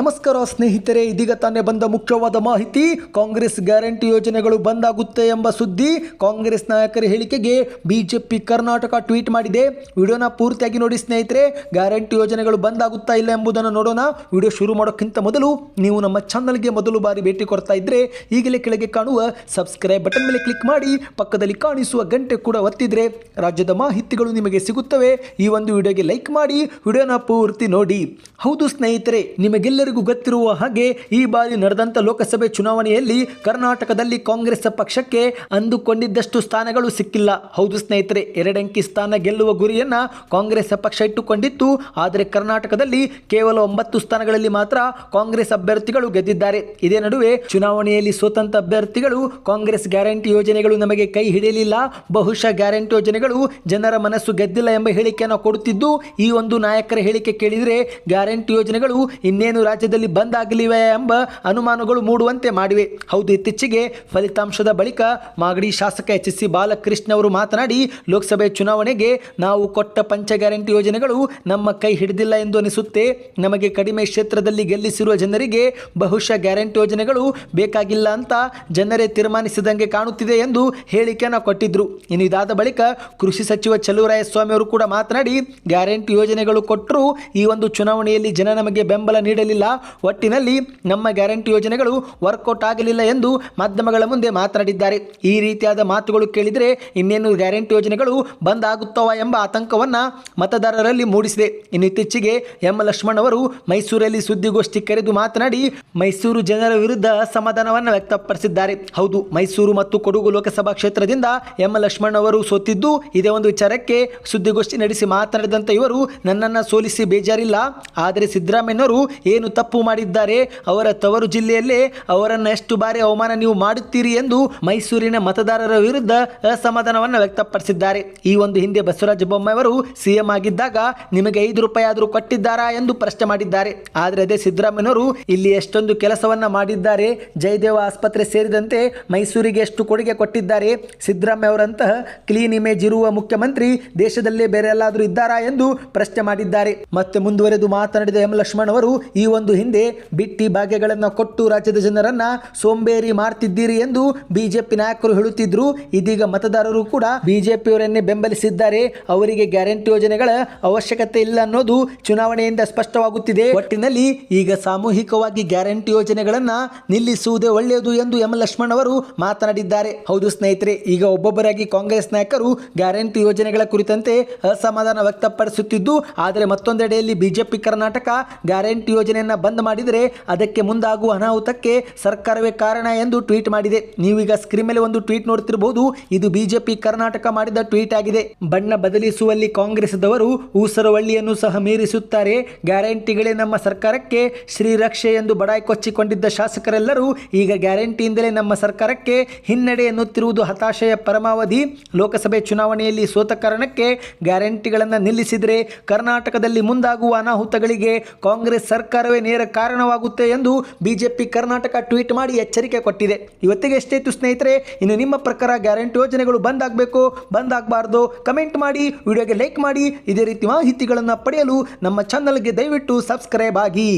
ನಮಸ್ಕಾರ ಸ್ನೇಹಿತರೆ, ಇದೀಗ ತಾನೇ ಬಂದ ಮುಖ್ಯವಾದ ಮಾಹಿತಿ, ಕಾಂಗ್ರೆಸ್ ಗ್ಯಾರಂಟಿ ಯೋಜನೆಗಳು ಬಂದಾಗುತ್ತೆ ಎಂಬ ಸುದ್ದಿ. ಕಾಂಗ್ರೆಸ್ ನಾಯಕರ ಹೇಳಿಕೆಗೆ ಬಿಜೆಪಿ ಕರ್ನಾಟಕ ಟ್ವೀಟ್ ಮಾಡಿದೆ. ವಿಡಿಯೋನ ಪೂರ್ತಿಯಾಗಿ ನೋಡಿ ಸ್ನೇಹಿತರೆ, ಗ್ಯಾರಂಟಿ ಯೋಜನೆಗಳು ಬಂದಾಗುತ್ತಾ ಇಲ್ಲ ಎಂಬುದನ್ನು ನೋಡೋಣ. ವಿಡಿಯೋ ಶುರು ಮಾಡೋಕ್ಕಿಂತ ಮೊದಲು ನೀವು ನಮ್ಮ ಚಾನಲ್ಗೆ ಮೊದಲು ಬಾರಿ ಭೇಟಿ ಕೊಡ್ತಾ ಇದ್ರೆ ಈಗಲೇ ಕೆಳಗೆ ಕಾಣುವ ಸಬ್ಸ್ಕ್ರೈಬ್ ಬಟನ್ ಮೇಲೆ ಕ್ಲಿಕ್ ಮಾಡಿ, ಪಕ್ಕದಲ್ಲಿ ಕಾಣಿಸುವ ಗಂಟೆ ಕೂಡ ಒತ್ತಿದ್ರೆ ರಾಜ್ಯದ ಮಾಹಿತಿಗಳು ನಿಮಗೆ ಸಿಗುತ್ತವೆ. ಈ ಒಂದು ವಿಡಿಯೋಗೆ ಲೈಕ್ ಮಾಡಿ, ವಿಡಿಯೋನ ಪೂರ್ತಿ ನೋಡಿ. ಹೌದು ಸ್ನೇಹಿತರೆ ನಿಮಗೆಲ್ಲರಿಗೂ ಗೊತ್ತಿರುವ ಹಾಗೆ ಈ ಬಾರಿ ನಡೆದಂಥ ಲೋಕಸಭೆ ಚುನಾವಣೆಯಲ್ಲಿ ಕರ್ನಾಟಕದಲ್ಲಿ ಕಾಂಗ್ರೆಸ್ ಪಕ್ಷಕ್ಕೆ ಅಂದುಕೊಂಡಿದ್ದಷ್ಟು ಸ್ಥಾನಗಳು ಸಿಕ್ಕಿಲ್ಲ. ಹೌದು ಸ್ನೇಹಿತರೆ, ಎರಡಂಕಿ ಸ್ಥಾನ ಗೆಲ್ಲುವ ಗುರಿಯನ್ನ ಕಾಂಗ್ರೆಸ್ ಪಕ್ಷ ಇಟ್ಟುಕೊಂಡಿತ್ತು. ಆದರೆ ಕರ್ನಾಟಕದಲ್ಲಿ ಕೇವಲ ಒಂಬತ್ತು ಸ್ಥಾನಗಳಲ್ಲಿ ಮಾತ್ರ ಕಾಂಗ್ರೆಸ್ ಅಭ್ಯರ್ಥಿಗಳು ಗೆದ್ದಿದ್ದಾರೆ. ಇದೇ ನಡುವೆ ಚುನಾವಣೆಯಲ್ಲಿ ಸ್ವತಂತ್ರ ಅಭ್ಯರ್ಥಿಗಳು ಕಾಂಗ್ರೆಸ್ ಗ್ಯಾರಂಟಿ ಯೋಜನೆಗಳು ನಮಗೆ ಕೈ ಹಿಡಿಯಲಿಲ್ಲ. ಬಹುಶಃ ಗ್ಯಾರಂಟಿ ಯೋಜನೆಗಳು ಜನರ ಮನಸ್ಸು ಗೆದ್ದಿಲ್ಲ ಎಂಬ ಹೇಳಿಕೆಯನ್ನು ಕೊಡುತ್ತಿದ್ದು. ಈ ಒಂದು ನಾಯಕರ ಹೇಳಿಕೆ ಕೇಳಿದರೆ ಗ್ಯಾರಂಟಿ ಯೋಜನೆಗಳು ಇನ್ನೇನು ರಾಜ್ಯದಲ್ಲಿ ಬಂದ್ ಆಗಲಿವೆ ಎಂಬ ಅನುಮಾನಗಳು ಮೂಡುವಂತೆ ಮಾಡಿವೆ. ಹೌದು, ಇತ್ತೀಚೆಗೆ ಫಲಿತಾಂಶದ ಬಳಿಕ ಮಾಗಡಿ ಶಾಸಕ ಎಚ್ ಸಿ ಬಾಲಕೃಷ್ಣ ಅವರು ಮಾತನಾಡಿ, ಲೋಕಸಭೆ ಚುನಾವಣೆಗೆ ನಾವು ಕೊಟ್ಟ ಪಂಚ ಗ್ಯಾರಂಟಿ ಯೋಜನೆಗಳು ನಮ್ಮ ಕೈ ಹಿಡಿದಿಲ್ಲ ಎಂದು ಅನಿಸುತ್ತೆ. ನಮಗೆ ಕಡಿಮೆ ಕ್ಷೇತ್ರದಲ್ಲಿ ಗೆಲ್ಲಿಸಿರುವ ಜನರಿಗೆ ಬಹುಶಃ ಗ್ಯಾರಂಟಿ ಯೋಜನೆಗಳು ಬೇಕಾಗಿಲ್ಲ ಅಂತ ಜನರೇ ತೀರ್ಮಾನಿಸಿದಂಗೆ ಕಾಣುತ್ತಿದೆ ಎಂದು ಹೇಳಿಕೆಯನ್ನು ಕೊಟ್ಟಿದ್ರು. ಇನ್ನು ಇದಾದ ಬಳಿಕ ಕೃಷಿ ಸಚಿವ ಚಲುವರಾಯಸ್ವಾಮಿ ಅವರು ಕೂಡ ಮಾತನಾಡಿ, ಗ್ಯಾರಂಟಿ ಯೋಜನೆಗಳು ಕೊಟ್ಟರು ಈ ಒಂದು ಚುನಾವಣೆಯಲ್ಲಿ ಜನ ನಮಗೆ ಬೆಂಬಲ ನೀಡಲಿಲ್ಲ ಒಟ್ಟಿನಲ್ಲಿ ನಮ್ಮ ಗ್ಯಾರಂಟಿ ಯೋಜನೆಗಳು ವರ್ಕೌಟ್ ಆಗಲಿಲ್ಲ ಎಂದು ಮಾಧ್ಯಮಗಳ ಮುಂದೆ ಮಾತನಾಡಿದ್ದಾರೆ. ಈ ರೀತಿಯಾದ ಮಾತುಗಳು ಕೇಳಿದರೆ ಇನ್ನೇನು ಗ್ಯಾರಂಟಿ ಯೋಜನೆಗಳು ಬಂದ್ ಆಗುತ್ತವ ಎಂಬ ಆತಂಕವನ್ನು ಮತದಾರರಲ್ಲಿ ಮೂಡಿಸಿದೆ. ಇನ್ನು ಇತ್ತೀಚೆಗೆ ಎಂ ಲಕ್ಷ್ಮಣ್ ಅವರು ಮೈಸೂರಲ್ಲಿ ಸುದ್ದಿಗೋಷ್ಠಿ ಕರೆದು ಮಾತನಾಡಿ ಮೈಸೂರು ಜನರ ವಿರುದ್ಧ ಅಸಮಾಧಾನವನ್ನು ವ್ಯಕ್ತಪಡಿಸಿದ್ದಾರೆ. ಹೌದು, ಮೈಸೂರು ಮತ್ತು ಕೊಡಗು ಲೋಕಸಭಾ ಕ್ಷೇತ್ರದಿಂದ ಎಂ ಲಕ್ಷ್ಮಣ್ ಅವರು ಸೋತಿದ್ದು ಇದೇ ಒಂದು ವಿಚಾರಕ್ಕೆ ಸುದ್ದಿಗೋಷ್ಠಿ ನಡೆಸಿ ಮಾತನಾಡಿದಂಥ ಇವರು ನನ್ನನ್ನು ಸೋಲಿಸಿ ಬೇಜಾರಿಲ್ಲ. ಆದರೆ ಸಿದ್ದರಾಮಯ್ಯನವರು ಏನು ತಪ್ಪು ಮಾಡಿದ್ದಾರೆ, ಅವರ ತವರು ಜಿಲ್ಲೆಯಲ್ಲೇ ಅವರನ್ನು ಎಷ್ಟು ಬಾರಿ ಅವಮಾನ ನೀವು ಮಾಡುತ್ತೀರಿ ಎಂದು ಮೈಸೂರಿನ ಮತದಾರರ ವಿರುದ್ಧ ಅಸಮಾಧಾನವನ್ನು ವ್ಯಕ್ತಪಡಿಸಿದ್ದಾರೆ. ಈ ಒಂದು ಹಿಂದೆ ಬಸವರಾಜ ಬೊಮ್ಮಾಯಿ ಅವರು ಸಿಎಂ ಆಗಿದ್ದಾಗ ನಿಮಗೆ ಐದು ರೂಪಾಯಿ ಆದರೂ ಕೊಟ್ಟಿದ್ದಾರಾ ಎಂದು ಪ್ರಶ್ನೆ ಮಾಡಿದ್ದಾರೆ. ಆದರೆ ಅದೇ ಸಿದ್ದರಾಮಯ್ಯನವರು ಇಲ್ಲಿ ಎಷ್ಟೊಂದು ಕೆಲಸವನ್ನ ಮಾಡಿದ್ದಾರೆ, ಜಯದೇವ ಆಸ್ಪತ್ರೆ ಸೇರಿದಂತೆ ಮೈಸೂರಿಗೆ ಎಷ್ಟು ಕೊಡುಗೆ ಕೊಟ್ಟಿದ್ದಾರೆ, ಸಿದ್ದರಾಮಯ್ಯ ಅವರಂತಹ ಕ್ಲೀನ್ ಇಮೇಜ್ ಇರುವ ಮುಖ್ಯಮಂತ್ರಿ ದೇಶದಲ್ಲೇ ಬೇರೆ ಎಲ್ಲಾದರೂ ಇದ್ದಾರಾ ಎಂದು ಪ್ರಶ್ನೆ ಮಾಡಿದ್ದಾರೆ. ಮತ್ತೆ ಮುಂದುವರೆದು ಮಾತನಾಡಿದ ಎಂ ಲಕ್ಷ್ಮಣ್ ಅವರು ಈ ಹಿಂದೆ ಬಿಟ್ಟಿ ಭಾಗ್ಯಗಳನ್ನು ಕೊಟ್ಟು ರಾಜ್ಯದ ಜನರನ್ನ ಸೋಂಬೇರಿ ಮಾಡ್ತಿದ್ದೀರಿ ಎಂದು ಬಿಜೆಪಿ ನಾಯಕರು ಹೇಳುತ್ತಿದ್ರು. ಇದೀಗ ಮತದಾರರು ಕೂಡ ಬಿಜೆಪಿಯವರನ್ನೇ ಬೆಂಬಲಿಸಿದ್ದಾರೆ. ಅವರಿಗೆ ಗ್ಯಾರಂಟಿ ಯೋಜನೆಗಳ ಅವಶ್ಯಕತೆ ಇಲ್ಲ ಅನ್ನೋದು ಚುನಾವಣೆಯಿಂದ ಸ್ಪಷ್ಟವಾಗುತ್ತಿದೆ. ಒಟ್ಟಿನಲ್ಲಿ ಈಗ ಸಾಮೂಹಿಕವಾಗಿ ಗ್ಯಾರಂಟಿ ಯೋಜನೆಗಳನ್ನ ನಿಲ್ಲಿಸುವುದೇ ಒಳ್ಳೆಯದು ಎಂದು ಎಂ. ಲಕ್ಷ್ಮಣ್ ಅವರು ಮಾತನಾಡಿದ್ದಾರೆ. ಹೌದು ಸ್ನೇಹಿತರೆ, ಈಗ ಒಬ್ಬೊಬ್ಬರಾಗಿ ಕಾಂಗ್ರೆಸ್ ನಾಯಕರು ಗ್ಯಾರಂಟಿ ಯೋಜನೆಗಳ ಕುರಿತಂತೆ ಅಸಮಾಧಾನ ವ್ಯಕ್ತಪಡಿಸುತ್ತಿದ್ದು, ಆದರೆ ಮತ್ತೊಂದೆಡೆಯಲ್ಲಿ ಬಿಜೆಪಿ ಕರ್ನಾಟಕ ಗ್ಯಾರಂಟಿ ಯೋಜನೆಯನ್ನ ಬಂದ್ ಮಾಡಿದರೆ ಅದಕ್ಕೆ ಮುಂದಾಗುವ ಅನಾಹುತಕ್ಕೆ ಸರ್ಕಾರವೇ ಕಾರಣ ಎಂದು ಟ್ವೀಟ್ ಮಾಡಿದೆ. ನೀವೀಗ ಸ್ಕ್ರೀನ್ ಮೇಲೆ ಒಂದು ಟ್ವೀಟ್ ನೋಡ್ತಿರಬಹುದು ಇದು ಬಿಜೆಪಿ ಕರ್ನಾಟಕ ಮಾಡಿದ ಟ್ವೀಟ್ ಆಗಿದೆ. ಬಣ್ಣ ಬದಲಿಸುವಲ್ಲಿ ಕಾಂಗ್ರೆಸ್ದವರು ಊಸರವಳ್ಳಿಯನ್ನು ಸಹ ಮೀರಿಸುತ್ತಾರೆ. ಗ್ಯಾರಂಟಿಗಳೇ ನಮ್ಮ ಸರ್ಕಾರಕ್ಕೆ ಶ್ರೀರಕ್ಷೆ ಎಂದು ಬಡಾಯಿ ಕೊಚ್ಚಿಕೊಂಡಿದ್ದ ಶಾಸಕರೆಲ್ಲರೂ ಈಗ ಗ್ಯಾರಂಟಿಯಿಂದಲೇ ನಮ್ಮ ಸರ್ಕಾರಕ್ಕೆ ಹಿನ್ನಡೆ ಎನ್ನುತ್ತಿರುವುದು ಹತಾಶೆಯ ಪರಮಾವಧಿ. ಲೋಕಸಭೆ ಚುನಾವಣೆಯಲ್ಲಿ ಸೋತ ಕಾರಣಕ್ಕೆ ಗ್ಯಾರಂಟಿಗಳನ್ನು ನಿಲ್ಲಿಸಿದರೆ ಕರ್ನಾಟಕದಲ್ಲಿ ಮುಂದಾಗುವ ಅನಾಹುತಗಳಿಗೆ ಕಾಂಗ್ರೆಸ್ ನೇರ ಕಾರಣವಾಗುತ್ತೆ ಎಂದು ಬಿಜೆಪಿ ಕರ್ನಾಟಕ ಟ್ವೀಟ್ ಮಾಡಿ ಎಚ್ಚರಿಕೆ ಕೊಟ್ಟಿದೆ. ಇವತ್ತಿಗೆ ಎಷ್ಟೇತು ಸ್ನೇಹಿತರೆ, ಇನ್ನು ನಿಮ್ಮ ಪ್ರಕಾರ ಗ್ಯಾರಂಟಿ ಯೋಜನೆಗಳು ಬಂದ್ ಆಗಬೇಕು ಬಂದ್ ಆಗಬಾರ್ದು ಕಮೆಂಟ್ ಮಾಡಿ, ವಿಡಿಯೋಗೆ ಲೈಕ್ ಮಾಡಿ, ಇದೇ ರೀತಿ ಮಾಹಿತಿಗಳನ್ನು ಪಡೆಯಲು ನಮ್ಮ ಚಾನಲ್ಗೆ ದಯವಿಟ್ಟು ಸಬ್ಸ್ಕ್ರೈಬ್ ಆಗಿ.